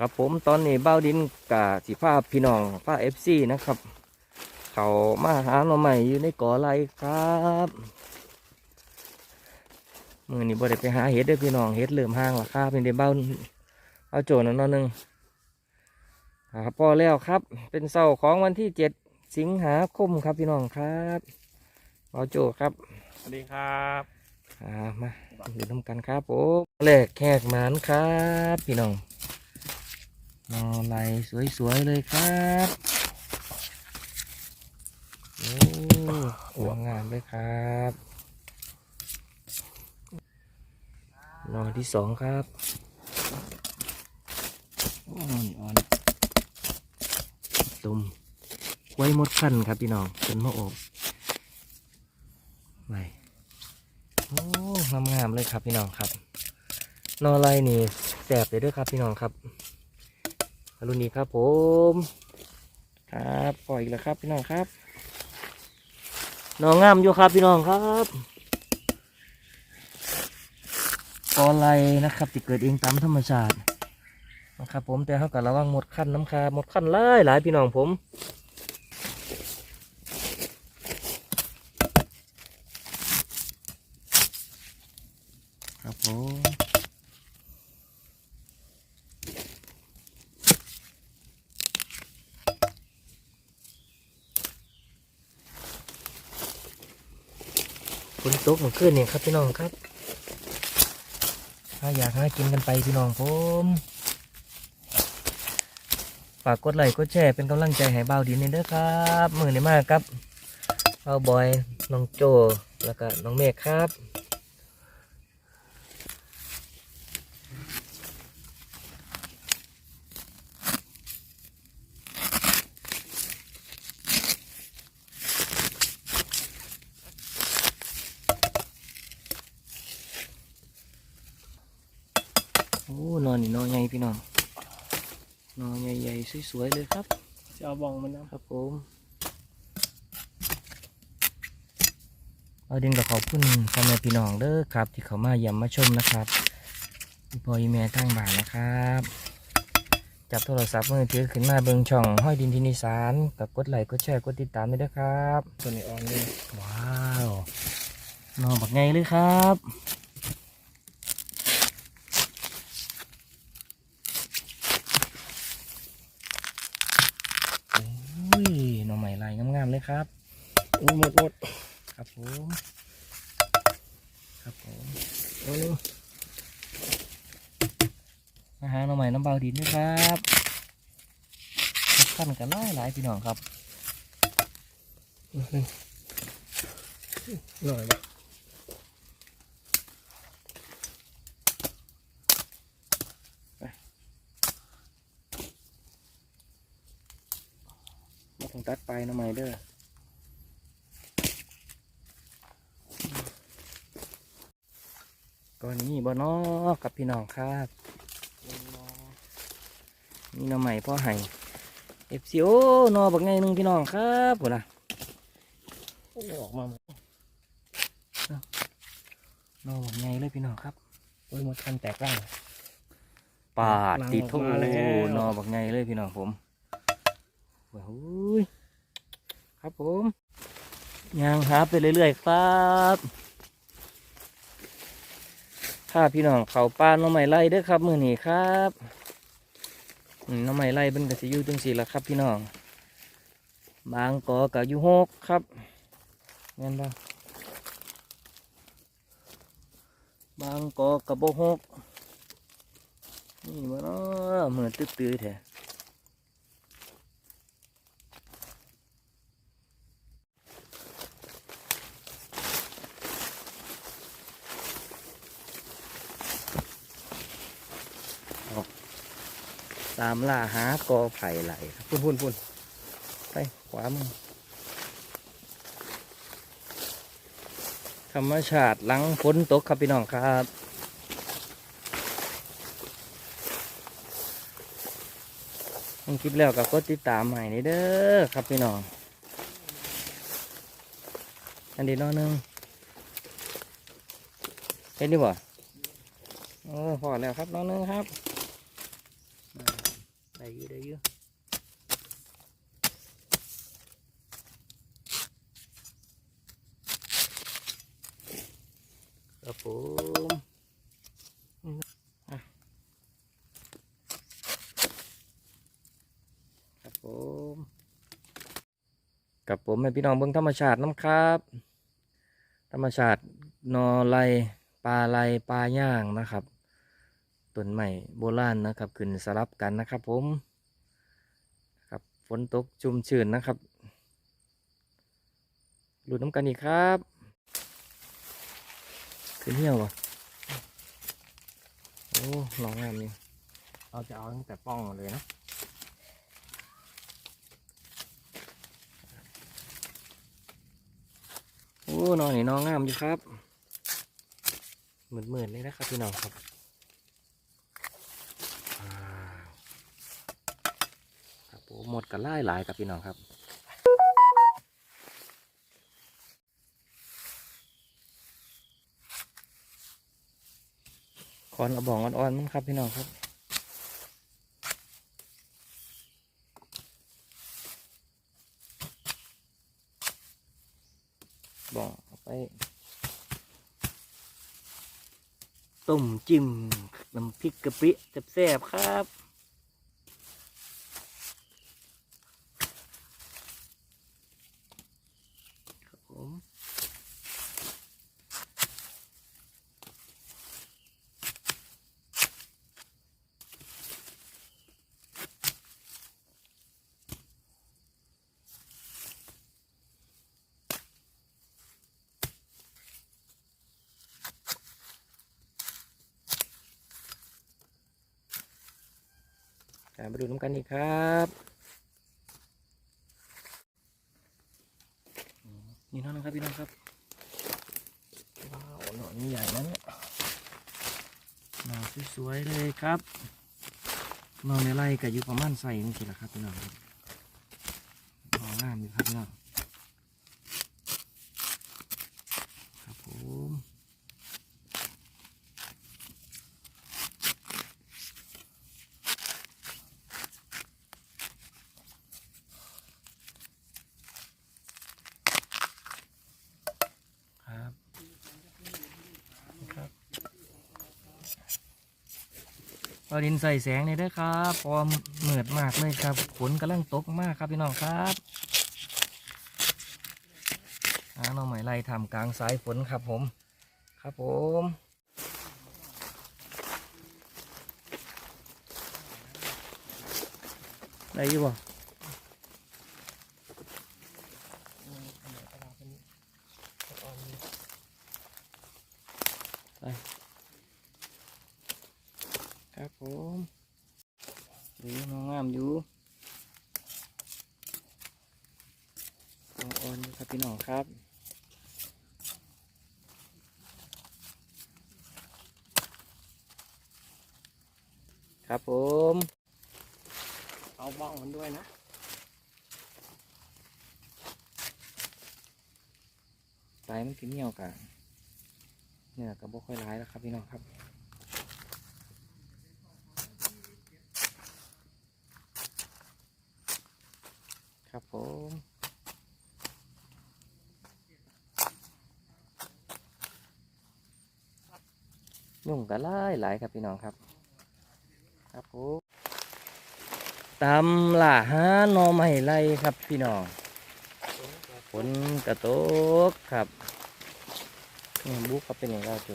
ครับผมตอนนี้เบ้าดินกับสีฟ้าพี่น้องฟ้าเอฟซีนะครับ เขามาหาหน่อใหม่อยู่ในก่อไรครับมือนี้บ่ได้ไปหาเห็ดเด้อพี่น้องเห็ดเริ่มห้างราคาเป็นเดเบ้าเอาโจนนอนหนึ่งครับพอแล้วครับ เป็นเสาร์ของวันที่เจ็ดสิงหาคมครับพี่น้องครับเอาโจครับสวัสดีครับอ่ามาดูน้ำกันครับผมแรกแขกหมานครับ พี่น้อง นอไหลสวยๆเลยครับโอ้สวยงามเลยครับนอที่สองครับอ่อนอ่อนตุ่มไว้หมดขั้นครับพี่น้องเป็นมะอบไปโอ้งามงามๆเลยครับพี่น้องครับนอไลนี่แสบเลยด้วยครับพี่น้องครับ รุ่นนี้ครับผม ครับปล่อยอีกแล้วครับพี่น้องครับนองามอยู่ครับพี่น้องครับกอไลนะครับที่เกิดเองตามธรรมชาตินะครับผมแต่เขากับระวังหมดขั้นน้ำคาหมดขั้นหลายหลายพี่น้องผมครับผม ตกเมื่อคืนเนี่ยครับพี่น้องครับถ้าอยากหากินกันไปพี่น้องผมฝากกดไลค์กดแชร์เป็นกำลังใจให้เบาดินนี่เด้อครับมือนี้มากครับเบาบอยน้องโจแล้วก็น้องเมฆครับ นอนนี่นอนใหญ่พี่น้องนอนใหญ่ๆสวยๆเลยครับจะเอาบองมันนะครับผมเอาดินกับขอบคุณพ่อแม่พี่น้องเด้อครับ ที่เขามาเยี่ยมมาชมนะครับพี่พ่อยีแม่ทางบ้านนะครับ จับโทรศัพท์มือถือขึ้นมาเบิ่งช่องห้อยดินทินิสานกับกดไลค์กดแชร์กดติดตามด้วยนะครับตัวนี้ออนเลยว้าว นอนบักไงเลยครับ โอ้ยหน่อใหม่ลาย งามๆเลยครับโอ้หมดหมดครับผมครับผมเอาหนึ่งมาหาหน่อใหม่น้ำเบาดินด้วยครับขั้นกันหลายหลายๆพี่น้องครับเอาหนึ่งหน่อยนะมาต้องตัดไปหน้ำใหม่เด้อ ก็นี่บ่นอกับพี่น้องครับนี่หน่อใหม่พ่อไห้เอฟซีโอนอบักไงหนึงพี่น้องครับผมนะโอ้ออกมาหมดนอบักไงเลยพี่น้องครับโอ้ยหมดคันแตกร่างปาดติดทุออกมาแล้วนอบักไงเลยพี่น้องผมโอ้ยครับผมย่างหาไปเรื่อยๆครับ ถ้าพี่น้องเขาป้าน้องใหม่ไล่เด้อครับ มือนี้ครับน้องใหม่ไล่เป็นกสิอยูจังสีละครับ พี่น้อง บางกอกับยูหกครับเงี้ยบ้างบางกอกับโบหกนี่มันเนาะเหมือนตื้อๆแท้ามล่าหากอไผ่ไหลพุ่นพุ่นพุ่นไปขวามือธรรมชาติหลังฝนตกครับพี่น้องครับลงคลิปแล้วก็กดติดตามใหม่นี่เด้อครับพี่น้อง อันเดียวน้อยหนึงเห็นดีบ่โอ้พอแล้วครับน้องหนึงครับ ได้อยืดได้อยืดครับผมอะครับผมกับผมให้พี่น้องเบิ่งธรรมชาติน้ำครับ ธรรมชาตินอไลปลาไลปลาย่างนะครับ ต้นใหม่โบราณนะครับขึ้นสลับกันนะครับ ผมครับฝนตกชุ่มชื้นนะครับหลุดน้ำกันอีกครับขึ้นเหี่ยววะโอ้หนองงามนี่เราจะเอาตั้งแต่ป้องเลยนะโอ้หนองนี่นองงามอยู่ครับเหมือนเหมือนเลยนะครับพี่น้องครับว้าวครับผม หมดกันไล่หลายครับพี่น้องครับคอนกระบอกอ่อนๆมันครับพี่น้องครับบอกไปต้มจิ้มน้ำพริกกะปิแซ่บๆครับครับ มาดูน้ำกันอีกครับนี่น้องนะครับพี่น้องครับว้าวหนอนนี่ใหญ่นะเนี่ยหนอนสวยๆเลยครับนอนในไร่ก็อยู่ประมาณใส่นี่สิละครับพี่น้องครับนอนงามอยู่ครับพี่น้องครับผม ครับครับ เอาดินใส่แสงเลยเด้อครับพอมเหมือดมากเลยครับฝนกำลังตกมากครับพี่น้องครับน้องใหม่ไล่ทำกลางสายฝนครับผม ครับผมได้ยู่บ่ ครับผมดูน้องงามอยู่น้องอ่อนอยู่ครับพี่น้องครับครับผม เอาบ้องมันด้วยนะสายมันกินเหนียวกันเนื้อก็บ่ค่อยร้ายแล้วครับพี่น้องครับ ครับผมยุ่งกันหลายหลายครับพี่น้องครับ ครับผมตำล่าหาหนอไม้ไล่ครับพี่น้องฝนกระตกครับนี่บุกเขาเป็นอย่างไรจู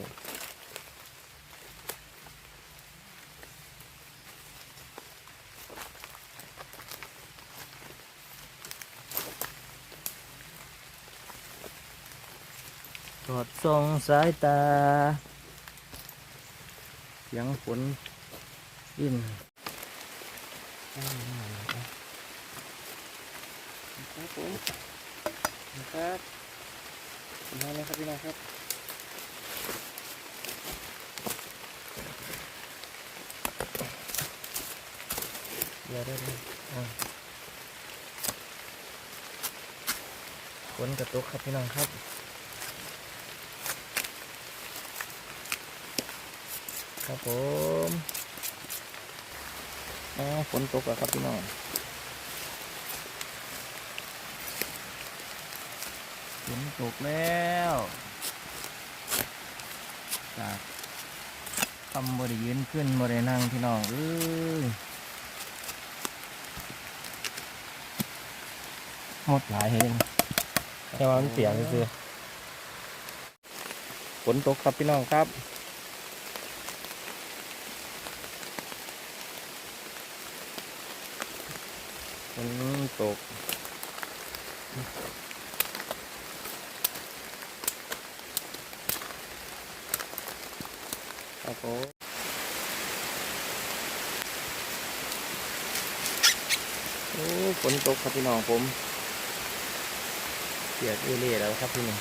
อดส่องสายตา เสียงฝนยินครับผมครับขอบคุณมากนะครับพี่น้องครับเดี๋ยวได้เลยอะฝนกระตุกครับพี่น้องครับ ครับผมอ๋อฝนตกแล้วครับพี่น้องฝนตกแล้ว จากทำบริยืนขึ้นบรินั่งพี่น้องเอ้ยหมดหลายเฮงแค่ว่ามันเสียคือฝนตกครับพี่น้องครับ ฝนตกครับผมโอ้ฝนตกครับพี่น้องผมเปียกเอเล่แล้วครับพี่น้อง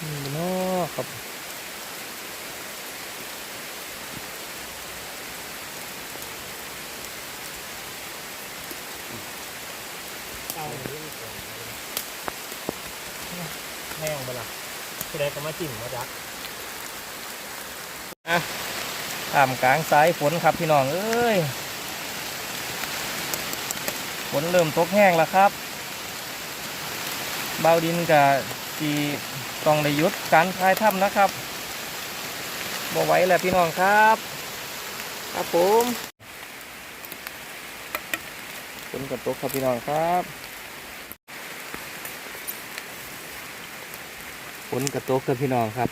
นี่เนาะครับ เอาเรื่องก่อนแห้งไปละที่ใดก็มาจิ้มมาจักท่ามกลางสายฝนครับพี่น้องเอ้ยฝนเริ่มตกแห้งแล้วครับ เบาวดินกับทีต้องได้หยุดการคลายถ้ำนะครับบ่ไหวแล้วพี่น้องครับ ครับผมฝนกระตกครับพี่น้องครับ ฝนกระตกครับพี่น้องครับ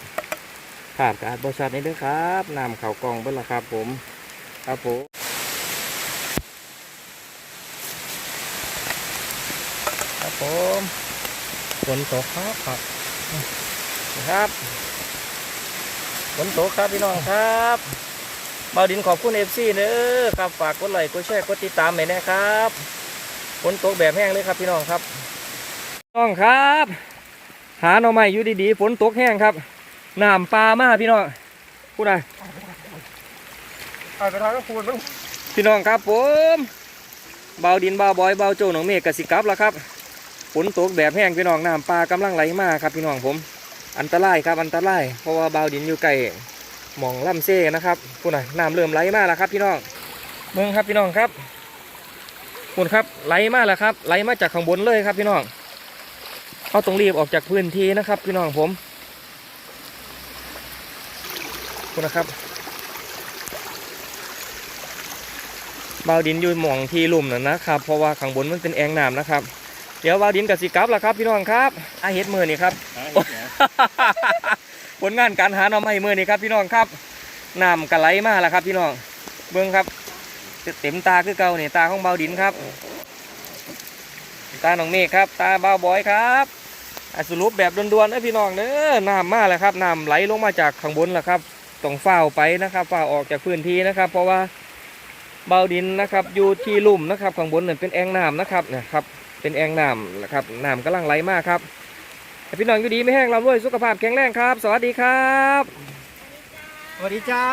ขาดการบริษัทนี้ด้วยครับนำเข่ากองเบิ้ลละครับผม ครับผมครับผมฝนตกครับครับครับฝนตกครับพี่น้องครับเบาดินขอบคุณเอฟซีเด้อครับฝากกดไลค์กดแชร์กดติดตามหน่อยนะครับฝนตกแบบแห้งเลยครับพี่น้องครับน้องครับ หาหน่อไม้อยู่ดีๆฝนตกแห้งครับน้ำปลามาพี่น้องพูดอะไรเอาไปทางก็คูณมันพี่น้องครับผมเบาดินเบาบอยเบาโจหนองเมฆกสิกลับแล้วครับฝนตกแบบแห้งพี่น้องน้ำปลากำลังไหลมาครับพี่น้องผม อันตรายครับอันตรายเพราะว่าเบาดินอยู่ใกล้หมองลำเซ่นะครับพูดหน่อยน้ำเริ่มไหลมาแล้วครับ พี่น้องเมืองครับพี่น้องครับคุณครับไหลมาแล้วครับไหลมาจากข้างบนเลยครับพี่น้อง เขาต้องรีบออกจากพื้นที่นะครับพี่น้องผมคุณนะครับบาวดินอยู่หม่องที่ลุ่มน่ะนะครับ เพราะว่าข้างบนมันเป็นแอ่งน้ำนะครับ เดี๋ยวบาวดินกับสิกลับล้วครับ พี่น้องครับอาเฮ็ดมือนี่ครับผลงานการหาหน่อไม้มือนี่ครับ พี่น้องครับน้ำกระไหลมาแล้วครับ พี่น้องเบิ้งครับเต็มตาคือเก่าเนี่ตาของเบาวดินครับ ตาหนองเมฆครับ ตาเบาวบอยครับ สรุปแบบด่วนๆนะพี่น้องเด้อน้ำมาแล้วครับน้ำไหลลงมาจากข้างบนแล้วครับต้องฝ้าวไปนะครับฝ้าวออกจากพื้นที่นะครับ เพราะว่าเบาดินนะครับอยู่ที่ลุ่มนะครับข้างบนเนั่นเป็นแอ่งน้ำนะครับนะครับ เป็นแอ่งน้ำนะครับน้ำกำลังไหลมากครับพี่น้องอยู่ดีไม่แห้งเราด้วยสุขภาพแข็งแรงครับ สวัสดีครับ สวัสดีจ้า